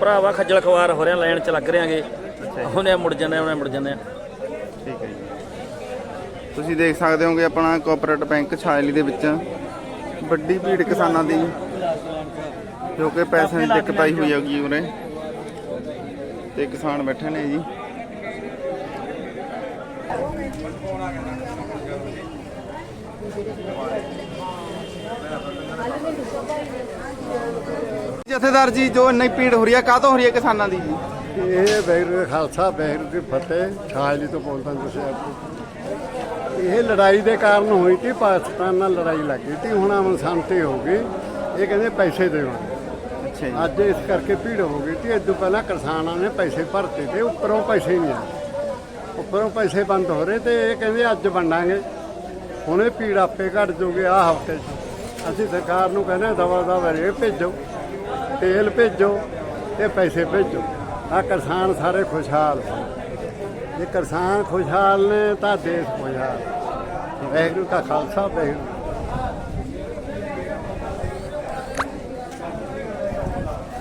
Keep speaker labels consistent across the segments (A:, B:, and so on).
A: ਭਰਾਵਾ ਖੱਜਲ ਖਵਾਰ ਹੋ ਰਿਹਾ ਲਾਈਨ 'ਚ ਲੱਗ ਰਿਆਂਗੇ ਉਹਨੇ ਮੁੜ ਜਾਂਦੇ ਉਹਨੇ ਮੁੜ ਜਾਂਦੇ
B: ਠੀਕ ਹੈ ਜੀ। ਤੁਸੀਂ ਦੇਖ ਸਕਦੇ ਹੋਗੇ ਆਪਣਾ ਕੋਆਪਰੇਟਿਵ ਬੈਂਕ ਛਾਜਲੀ ਦੇ ਵਿੱਚ। ਵੱਡੀ ਭੀੜ ਕਿਸਾਨਾਂ ਦੀ ਜੋ ਕਿ ਪੈਸਿਆਂ ਦੀ ਦਿੱਕਤ ਆਈ ਹੋਈ ਹੈਗੀ ਉਰੇ। ਤੇ ਕਿਸਾਨ ਬੈਠੇ ਨੇ ਜੀ। ਜਥੇਦਾਰ ਜੀ ਜੋ ਇੰਨੀ ਭੀੜ ਹੋ ਰਹੀ ਹੈ ਕਾਹਤੋਂ ਹੋ ਰਹੀ ਹੈ ਕਿਸਾਨਾਂ ਦੀ? ਜੀ
C: ਇਹ ਦਾ ਖਾਲਸਾ ਵੈਰੂ ਦੀ ਫਤਿਹ ਛਾਜਲੀ ਤੋਂ ਬੋਲਦਾ ਤੁਸੀਂ ਆਪ। ਇਹ ਲੜਾਈ ਦੇ ਕਾਰਨ ਹੋਈ ਸੀ ਪਾਕਿਸਤਾਨ ਨਾਲ ਲੜਾਈ ਲੱਗ ਗਈ ਸੀ ਹੁਣ ਅਮਨ ਸ਼ਾਂਤੀ ਹੋ ਗਈ ਇਹ ਕਹਿੰਦੇ ਪੈਸੇ ਦੇਵਾਂਗੇ।
B: ਅੱਛਾ
C: ਅੱਜ ਇਸ ਕਰਕੇ ਭੀੜ ਹੋ ਗਈ ਸੀ ਇਦੋਂ ਪਹਿਲਾਂ ਕਿਸਾਨਾਂ ਨੇ ਪੈਸੇ ਭਰਤੇ ਤੇ ਉੱਪਰੋਂ ਪੈਸੇ ਨਹੀਂ ਆਏ। ਉੱਪਰੋਂ ਪੈਸੇ ਬੰਦ ਹੋ ਰਹੇ ਤੇ ਇਹ ਕਹਿੰਦੇ ਅੱਜ ਵੰਡਾਂਗੇ ਹੁਣ ਇਹ ਭੀੜ ਆਪੇ ਘਟ ਜੂਗੀ ਆ ਹਫ਼ਤੇ 'ਚ। ਅਸੀਂ ਸਰਕਾਰ ਨੂੰ ਕਹਿੰਦੇ ਦਵਾ ਦਵਾ ਰੇ ਭੇਜੋ ਤੇਲ ਭੇਜੋ ਤੇ ਪੈਸੇ ਭੇਜੋ। ਆ ਕਿਸਾਨ ਸਾਰੇ ਖੁਸ਼ਹਾਲ ਜੇ ਕਿਸਾਨ ਖੁਸ਼ਹਾਲ ਨੇ ਤਾਂ ਦੇਸ਼ ਖੁਸ਼ਹਾਲ। ਵਾਹਿਗੁਰੂ ਦਾ ਖਾਲਸਾ ਵਾਹਿਗੁਰੂ।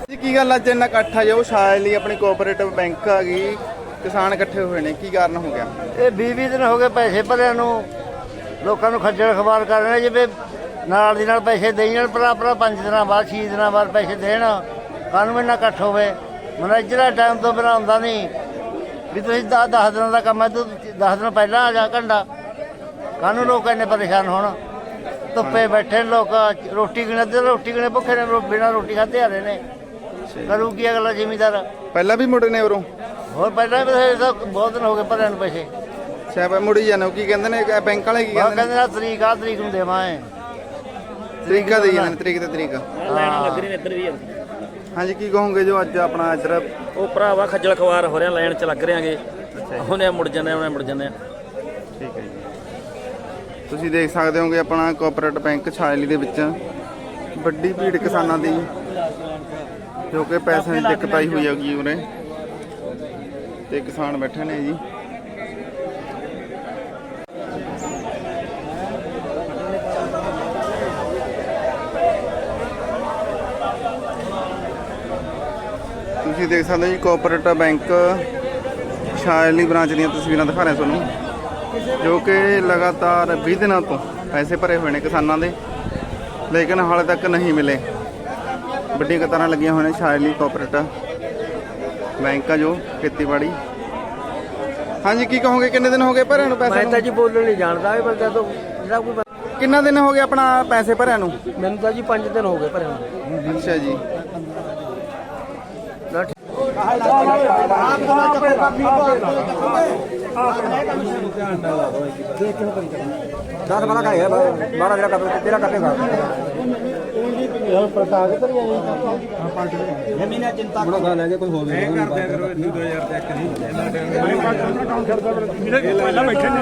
B: ਜੀ ਕੀ ਗੱਲ ਅੱਜ ਇੰਨਾ ਇਕੱਠਾ ਜੋ ਸ਼ਾਇਦ ਲਈ ਆਪਣੀ ਕੋਆਪਰੇਟਿਵ ਬੈਂਕ ਆ ਗਈ। ਕਿਸਾਨ ਇਕੱਠੇ ਹੋਏ ਨੇ ਕੀ ਕਾਰਨ ਹੋ ਗਿਆ?
D: ਇਹ 20 ਦਿਨ ਹੋ ਗਏ ਪੈਸੇ ਭਰਿਆਂ ਨੂੰ। ਲੋਕਾਂ ਨੂੰ ਖੱਜਲ ਖਵਾਰ ਕਰ ਰਹੇ ਜਿਵੇਂ ਨਾਲ ਦੀ ਨਾਲ ਪੈਸੇ ਦੇਈ ਜਾਣ ਭਰਾ ਭਰਾ ਪੰਜ ਦਿਨਾਂ ਬਾਅਦ ਛੇ ਦਿਨਾਂ ਬਾਅਦ ਪੈਸੇ ਦੇਣ। ਕਾਨੂੰਨ ਇੰਨਾ ਇਕੱਠ ਹੋਵੇ? ਮੈਨੇਜਰ ਦਾ ਟਾਈਮ ਤੋਂ ਬਿਨਾਂ ਹੁੰਦਾ ਨਹੀਂ ਵੀ ਤੁਸੀਂ 10 ਦਿਨਾਂ ਦਾ ਕੰਮ ਹੈ ਤੂੰ 10 ਦਿਨ ਪਹਿਲਾਂ ਆ ਜਾ ਘੰਟਾ। ਕਾਨੂੰਨ ਲੋਕ ਇੰਨੇ ਪਰੇਸ਼ਾਨ ਹੋਣ? ਧੁੱਪੇ ਬੈਠੇ ਨੇ ਲੋਕ ਰੋਟੀ ਕਿਨੇ ਤੇ ਰੋਟੀ ਕਿਨੇ ਭੁੱਖੇ ਨੇ ਬਿਨਾਂ ਰੋਟੀ ਖਾਦੇ ਆ ਰਹੇ ਨੇ। ਕਰੂ ਕੀ ਅਗਲਾ ਜ਼ਿਮੀਦਾਰ?
B: ਪਹਿਲਾਂ ਵੀ ਮੁੜੇ ਨੇ ਉਰੋਂ?
D: ਹੋਰ ਪਹਿਲਾਂ ਵੀ ਬਹੁਤ ਦਿਨ ਹੋ ਗਏ ਭਰਿਆਂ ਨੂੰ ਪੈਸੇ।
B: ਸ਼ਾਇਦ ਮੁੜੀ ਹੋ ਕੀ ਕਹਿੰਦੇ ਨੇ ਬੈਂਕ ਵਾਲੇ ਕੀ ਕਹਿੰਦੇ ਨੇ?
D: ਕਹਿੰਦੇ ਨਾ ਤਰੀਕ ਆ ਤਰੀਕ ਨੂੰ ਦੇਵਾਂਗੇ।
B: ਤਰੀਕਾ ਦੇ ਜਾਂਦੇ ਨੇ ਤਰੀਕ ਤੇ ਤਰੀਕ।
A: ਲਾਈਨ ਲੱਗ ਰਹੀ ਨੇ ਇੱਧਰ ਵੀ ਆ।
B: ਹਾਂਜੀ ਕੀ ਕਹੋਗੇ ਜੋ ਅੱਜ ਆਪਣਾ ਇੱਧਰ
A: ਉਹ ਭਰਾਵਾ ਖੱਜਲ ਖਵਾਰ ਹੋ ਰਿਹਾ ਲਾਈਨ 'ਚ ਲੱਗ ਰਿਆਂਗੇ ਉਹਨੇ ਮੁੜ ਜਾਂਦੇ ਉਹਨੇ ਮੁੜ ਜਾਂਦੇ
B: ਠੀਕ ਹੈ ਜੀ। ਤੁਸੀਂ ਦੇਖ ਸਕਦੇ ਹੋਗੇ ਆਪਣਾ ਕੋਆਪਰੇਟਿਵ ਬੈਂਕ ਛਾਜਲੀ ਦੇ ਵਿੱਚ। ਵੱਡੀ ਭੀੜ ਕਿਸਾਨਾਂ ਦੀ ਜੋ ਕਿ ਪੈਸਿਆਂ ਦੀ ਦਿੱਕਤ ਆਈ ਹੋਈ ਹੈਗੀ ਉਰੇ। ਤੇ ਕਿਸਾਨ ਬੈਠੇ ਨੇ ਜੀ। ਤੁਸੀਂ ਦੇਖ ਸਕਦੇ ਹੋ ਜੀ ਕੋਆਪਰੇਟਿਵ ਬੈਂਕ ਸ਼ਾਇਲੀ ਬ੍ਰਾਂਚ ਦੀਆਂ ਤਸਵੀਰਾਂ ਦਿਖਾ ਰਿਹਾ ਤੁਹਾਨੂੰ ਜੋ ਕਿ ਲਗਾਤਾਰ 20 ਦਿਨਾਂ ਤੋਂ ਪੈਸੇ ਭਰੇ ਹੋਏ ਨੇ ਕਿਸਾਨਾਂ ਦੇ ਲੇਕਿਨ ਹਾਲੇ ਤੱਕ ਨਹੀਂ ਮਿਲੇ। ਵੱਡੀਆਂ ਕਤਾਰਾਂ ਲੱਗੀਆਂ ਹੋਈਆਂ ਨੇ ਸ਼ਾਇਲੀ ਕੋਆਪਰੇਟਿਵ ਬੈਂਕ ਆ ਜੋ ਖੇਤੀਬਾੜੀ। ਹਾਂਜੀ ਕੀ ਕਹੋਗੇ ਕਿੰਨੇ ਦਿਨ ਹੋ ਗਏ ਭਰਿਆਂ ਨੂੰ ਪੈਸੇ
D: ਮੈਂ ਤਾਂ ਜੀ ਬੋਲਣ ਨਹੀਂ ਜਾਣਦਾ ਇਹ ਬੰਦਾ ਤੋਂ ਜਿਹੜਾ ਕੋਈ
B: ਕਿੰਨਾ ਦਿਨ ਹੋ ਗਏ ਆਪਣਾ ਪੈਸੇ ਭਰਿਆਂ ਨੂੰ?
D: ਮੈਨੂੰ ਤਾਂ ਜੀ 5 ਦਿਨ ਹੋ ਗਏ ਭਰਿਆ ਨੂੰ।
B: ਅੱਛਾ ਜੀ।
D: ਦਸ ਬਣਾ ਕਰੇ 12 ਜਿਹੜਾ ਕਰ ਤੇਰਾ ਕੱਟੇਗਾ ਯਾਰ ਪਲਟਾ ਕੇ ਤਰ ਜਾਈ ਜਮੀਨਾਂ ਚਿੰਤਾ ਬੜਾ ਖਾ ਲੈ ਕੇ ਕੋਈ ਹੋਵੇ ਇਹ ਕਰਦੇ ਕਰੋ 2000 ਚੈੱਕ ਨਹੀਂ ਪਹਿਲਾਂ ਬੈਠੇ ਨੇ